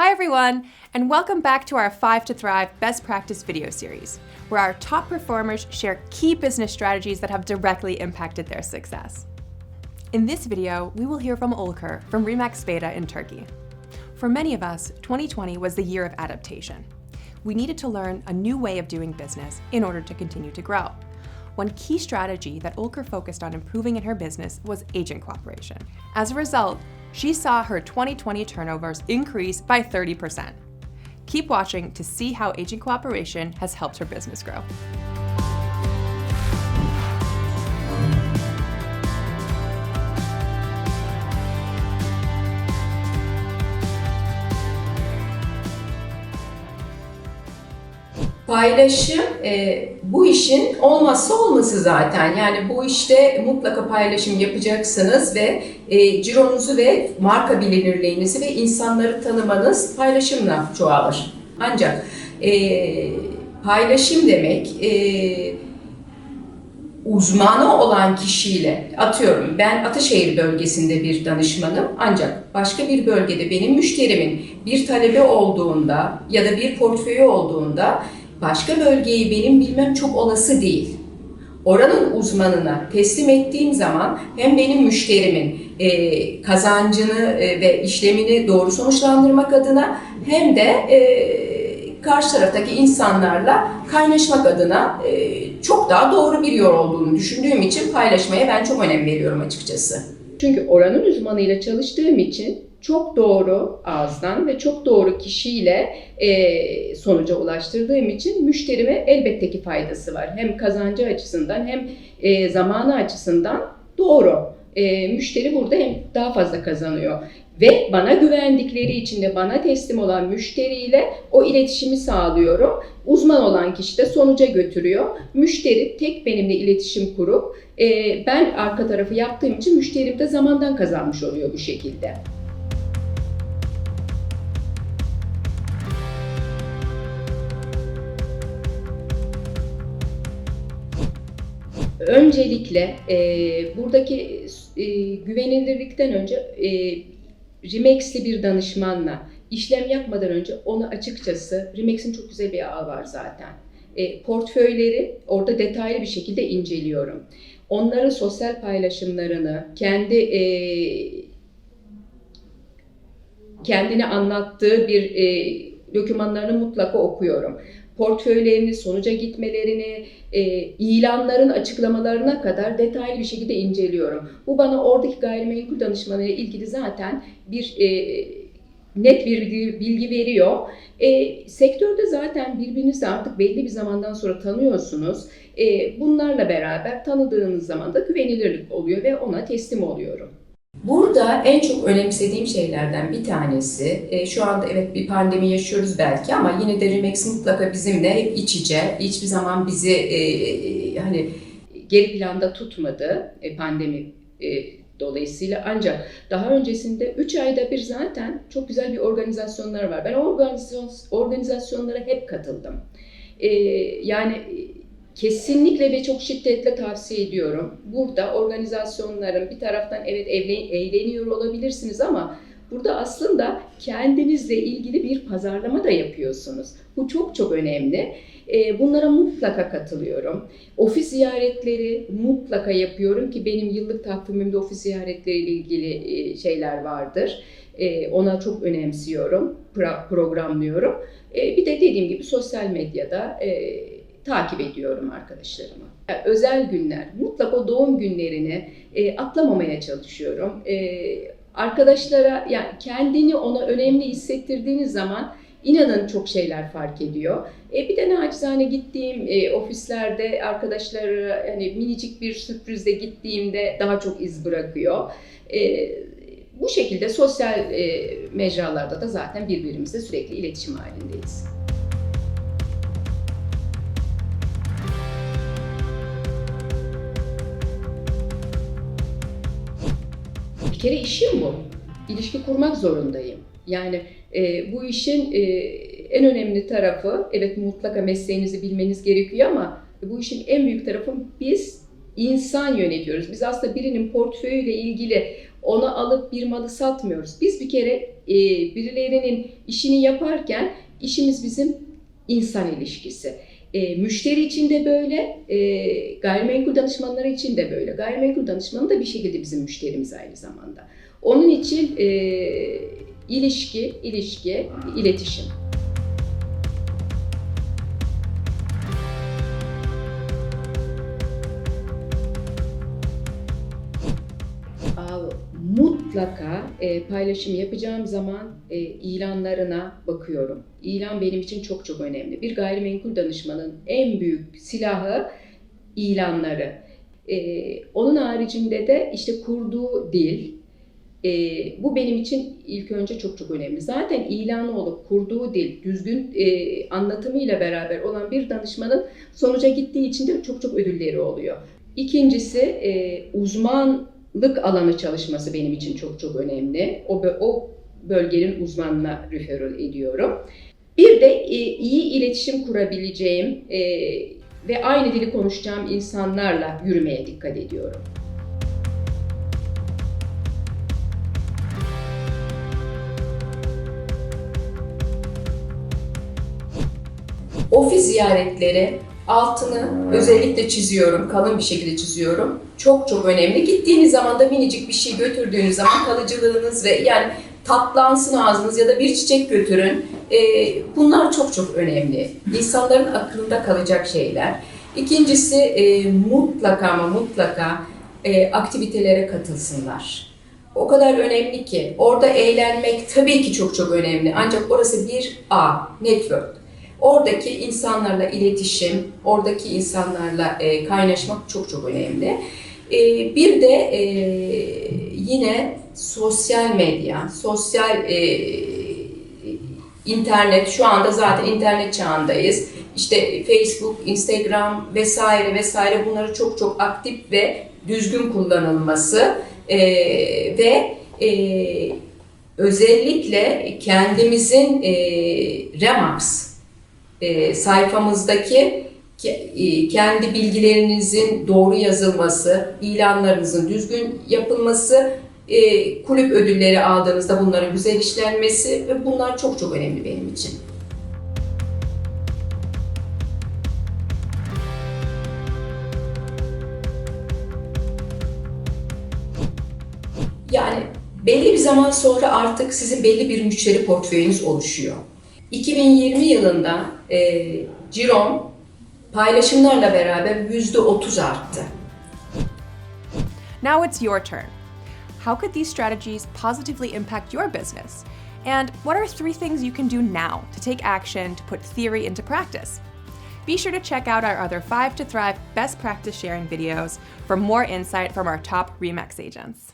Hi, everyone, and welcome back to our Five to Thrive Best Practice video series, where our top performers share key business strategies that have directly impacted their success. In this video, we will hear from Ulker from Remax Beta in Turkey. For many of us, 2020 was the year of adaptation. We needed to learn a new way of doing business in order to continue to grow. One key strategy that Ulker focused on improving in her business was agent cooperation. As a result, she saw her 2020 turnovers increase by 30%. Keep watching to see how agent cooperation has helped her business grow. Paylaşım e, bu işin olmazsa olması zaten. Yani bu işte mutlaka paylaşım yapacaksınız ve e, cironuzu ve marka bilinirliğinizi ve insanları tanımanız paylaşımla çoğalır. Ancak e, paylaşım demek e, uzmanı olan kişiyle atıyorum ben Ataşehir bölgesinde bir danışmanım ancak başka bir bölgede benim müşterimin bir talebi olduğunda ya da bir portföyü olduğunda başka bölgeyi benim bilmem çok olası değil. Oranın uzmanına teslim ettiğim zaman hem benim müşterimin e, kazancını e, ve işlemini doğru sonuçlandırmak adına hem de e, karşı taraftaki insanlarla kaynaşmak adına e, çok daha doğru bir yol olduğunu düşündüğüm için paylaşmaya ben çok önem veriyorum açıkçası. Çünkü oranın uzmanıyla çalıştığım için çok doğru ağızdan ve çok doğru kişiyle e, sonuca ulaştırdığım için müşterime elbette ki faydası var. Hem kazancı açısından hem e, zamanı açısından doğru. E, müşteri burada hem daha fazla kazanıyor. Ve bana güvendikleri için de bana teslim olan müşteriyle o iletişimi sağlıyorum. Uzman olan kişi de sonuca götürüyor. Müşteri tek benimle iletişim kurup e, ben arka tarafı yaptığım için müşterim de zamandan kazanmış oluyor bu şekilde. Öncelikle e, buradaki e, güvenilirlikten önce e, Remex'li bir danışmanla işlem yapmadan önce onu açıkçası Remex'in çok güzel bir ağı var zaten. E, portföyleri orada detaylı bir şekilde inceliyorum. Onların sosyal paylaşımlarını, kendi e, kendini anlattığı bir e, dokümanlarını mutlaka okuyorum portföylerini, sonuca gitmelerini, e, ilanların açıklamalarına kadar detaylı bir şekilde inceliyorum. Bu bana oradaki gayrimenkul danışmanı ile ilgili zaten bir e, net bir bilgi veriyor. E, sektörde zaten birbirinizi artık belli bir zamandan sonra tanıyorsunuz. E, bunlarla beraber tanıdığınız zaman da güvenilirlik oluyor ve ona teslim oluyorum. Burada en çok önemsediğim şeylerden bir tanesi, e, şu anda evet bir pandemi yaşıyoruz belki ama yine de Remax mutlaka bizimle hep iç içe, hiçbir zaman bizi e, e, hani geri planda tutmadı e, pandemi e, dolayısıyla. Ancak daha öncesinde 3 ayda bir zaten çok güzel bir organizasyonlar var. Ben organizasyon, organizasyonlara hep katıldım. E, yani Kesinlikle ve çok şiddetle tavsiye ediyorum. Burada organizasyonların bir taraftan evet eğleniyor olabilirsiniz ama burada aslında kendinizle ilgili bir pazarlama da yapıyorsunuz. Bu çok çok önemli. Ee, bunlara mutlaka katılıyorum. Ofis ziyaretleri mutlaka yapıyorum ki benim yıllık takvimimde ofis ziyaretleriyle ilgili e, şeyler vardır. Ee, ona çok önemsiyorum, programlıyorum. Ee, bir de dediğim gibi sosyal medyada e, takip ediyorum arkadaşlarımı. Yani özel günler, mutlaka doğum günlerini e, atlamamaya çalışıyorum. E, arkadaşlara yani kendini ona önemli hissettirdiğiniz zaman inanın çok şeyler fark ediyor. E, bir de nacizane gittiğim e, ofislerde arkadaşlara hani minicik bir sürprizle gittiğimde daha çok iz bırakıyor. E, bu şekilde sosyal e, mecralarda da zaten birbirimizle sürekli iletişim halindeyiz. Bir kere işim bu. İlişki kurmak zorundayım. Yani e, bu işin e, en önemli tarafı, evet mutlaka mesleğinizi bilmeniz gerekiyor ama bu işin en büyük tarafı biz insan yönetiyoruz. Biz aslında birinin portföyüyle ilgili onu alıp bir malı satmıyoruz. Biz bir kere e, birilerinin işini yaparken işimiz bizim insan ilişkisi. E, müşteri için de böyle, e, gayrimenkul danışmanları için de böyle. Gayrimenkul danışmanı da bir şekilde bizim müşterimiz aynı zamanda. Onun için e, ilişki, ilişki, iletişim. Mutlaka e, paylaşım yapacağım zaman e, ilanlarına bakıyorum. İlan benim için çok çok önemli. Bir gayrimenkul danışmanın en büyük silahı ilanları. E, onun haricinde de işte kurduğu dil. E, bu benim için ilk önce çok çok önemli. Zaten ilanı olup kurduğu dil, düzgün e, anlatımıyla beraber olan bir danışmanın sonuca gittiği için de çok çok ödülleri oluyor. İkincisi e, uzmanlık alanı çalışması benim için çok çok önemli. O, o bölgenin uzmanına referral ediyorum. Bir de e, iyi iletişim kurabileceğim e, ve aynı dili konuşacağım insanlarla yürümeye dikkat ediyorum. Ofis ziyaretleri altını özellikle çiziyorum, kalın bir şekilde çiziyorum. Çok çok önemli. Gittiğiniz zaman da minicik bir şey götürdüğünüz zaman kalıcılığınız ve yani tatlansın ağzınız ya da bir çiçek götürün. Ee, bunlar çok çok önemli. İnsanların aklında kalacak şeyler. İkincisi e, mutlaka ama mutlaka e, aktivitelere katılsınlar. O kadar önemli ki orada eğlenmek tabii ki çok çok önemli. Ancak orası bir A, network. Oradaki insanlarla iletişim, oradaki insanlarla e, kaynaşmak çok çok önemli. E, bir de e, yine sosyal medya, sosyal e, internet, şu anda zaten internet çağındayız. İşte Facebook, Instagram vesaire vesaire bunları çok çok aktif ve düzgün kullanılması e, ve e, özellikle kendimizin e, Remax e, sayfamızdaki e, kendi bilgilerinizin doğru yazılması, ilanlarınızın düzgün yapılması, e, kulüp ödülleri aldığınızda bunların güzel işlenmesi ve bunlar çok çok önemli benim için. Yani belli bir zaman sonra artık sizin belli bir müşteri portföyünüz oluşuyor. 2020 yılında e, cirom paylaşımlarla beraber %30 arttı. Now it's your turn. How could these strategies positively impact your business? And what are three things you can do now to take action to put theory into practice? Be sure to check out our other 5 to Thrive best practice sharing videos for more insight from our top REMAX agents.